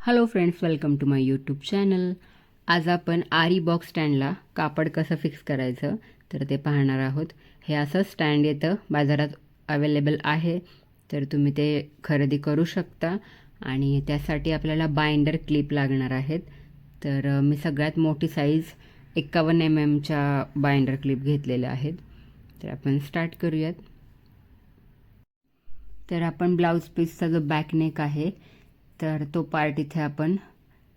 Hello friends welcome to my YouTube channel आज आपण आरी बॉक्स स्टँडला कापड कसं फिक्स करायचं तर ते पाहणार आहोत. हे असं स्टँड येतं बाजारात अवेलेबल आहे तर तुम्ही ते खरेदी करू शकता. आणि त्यासाठी आपल्याला बाइंडर क्लिप लागणार आहेत. तर मी सगळ्यात मोठी साईज एक्कावन्न एम एमच्या बाइंडर क्लिप घेतलेल्या आहेत. तर आपण स्टार्ट करूयात. तर आपण ब्लाऊज पीसचा जो बॅक नेक आहे तर तो पार्ट इथे आपण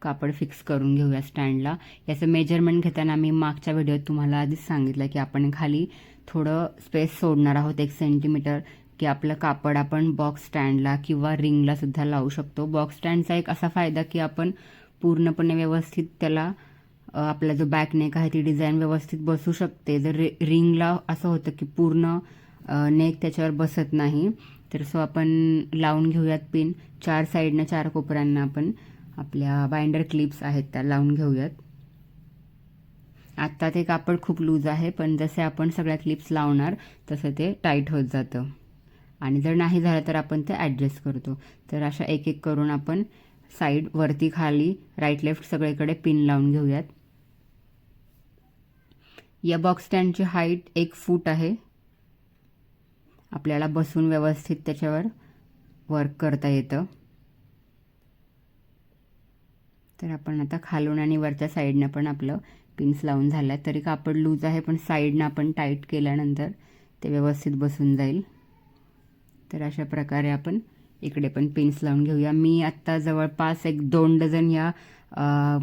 कापड फिक्स करून घेऊया स्टँडला याचं मेजरमेंट घेताना मी मागच्या व्हिडिओत तुम्हाला आधीच सांगितलं की आपण खाली थोडं स्पेस सोडणार आहोत एक सेंटीमीटर की आपलं कापड आपण बॉक्स स्टँडला किंवा रिंगला सुद्धा लावू शकतो. बॉक्स स्टँडचा एक असा फायदा की आपण पूर्णपणे व्यवस्थित त्याला आपला जो बॅक नेक आहे ती डिझाईन व्यवस्थित बसू शकते. जर रिंगला असं होतं की पूर्ण नेक त्याच्यावर बसत नाही. तर सो आपण लावून घेऊयात पिन. चार साईडनं चार कोपऱ्यांना आपण आपल्या बाइंडर क्लिप्स आहेत त्या लावून घेऊयात. आत्ता ते कापड खूप लूज आहे पण जसे आपण सगळ्या क्लिप्स लावणार तसं ते टाईट होत जातं. आणि जर नाही झालं तर आपण ते ॲडजस्ट करतो. तर अशा एक एक करून आपण साईड वरती खाली राईट लेफ्ट सगळीकडे पिन लावून घेऊयात. या बॉक्स स्टँडची हाईट एक फूट आहे. आपल्याला बसून व्यवस्थित त्याच्यावर वर्क करता येतं. तर आपण आता खालून आणि वरच्या साईडनं पण आपलं पिन्स लावून झालं. तरी कापड लूज आहे पण साईडनं आपण टाईट केल्यानंतर ते व्यवस्थित बसून जाईल. तर अशा प्रकारे आपण इकडे पण पिन्स लावून घेऊया. मी आत्ता जवळपास एक दोन डझन या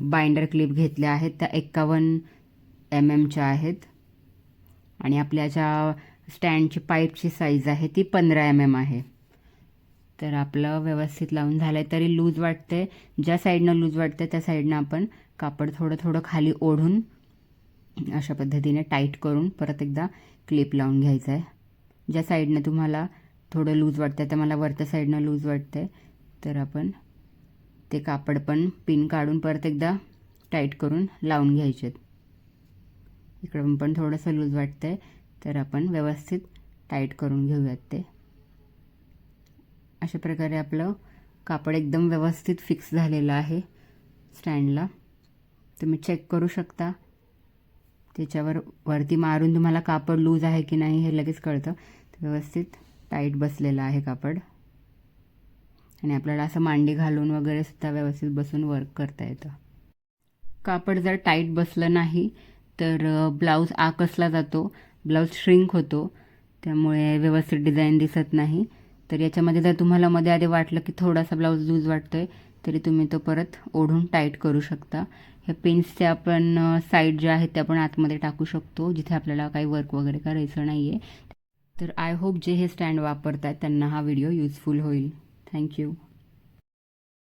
बाइंडर क्लिप घेतल्या आहेत. त्या एक्कावन्न एम एमच्या आहेत. आणि आपल्या ज्या स्टँडची पाईपची साईज आहे ती पंधरा एम एम आहे. तर आपलं व्यवस्थित लावून झालं आहे तरी लूज वाटते. ज्या साईडनं लूज वाटते त्या साईडनं आपण कापड थोडं थोडं खाली ओढून अशा पद्धतीने टाईट करून परत एकदा क्लिप लावून घ्यायचं आहे ज्या साईडनं तुम्हाला थोडं लूज वाटतं तर मला वरच्या साईडनं लूज वाटते तर आपण ते कापड पण पिन काढून परत एकदा टाईट करून लावून घ्यायचे इकडं पण थोडंसं लूज वाटतंय. तर आपण व्यवस्थित टाईट करून घेऊयात ते. अशा प्रकारे आपलं कापड एकदम व्यवस्थित फिक्स झालेलं आहे स्टँडला तुम्ही चेक करू शकता. त्याच्यावर वरती मारून तुम्हाला कापड लूज आहे की नाही हे लगेच कळतं. व्यवस्थित टाईट बसलेलं आहे कापड. आणि आपल्याला असं मांडी घालून वगैरे सुद्धा व्यवस्थित बसून वर्क करता येतं. कापड जर टाईट बसलं नाही तर ब्लाऊज आकसला जातो. ब्लाऊज श्रिंक होतो. त्यामुळे व्यवस्थित डिझाईन दिसत नाही. तर याच्यामध्ये जर तुम्हाला मध्ये आधी वाटलं की थोडासा ब्लाऊज लूज वाटतो आहे तरी तुम्ही तो परत ओढून टाईट करू शकता. ह्या पिन्सचे आपण साईड ज्या आहेत त्या आपण आतमध्ये टाकू शकतो जिथे आपल्याला काही वर्क वगैरे करायचं नाही आहे तर आय होप जे हे स्टँड वापरत आहेत त्यांना हा व्हिडिओ युजफुल होईल. थँक्यू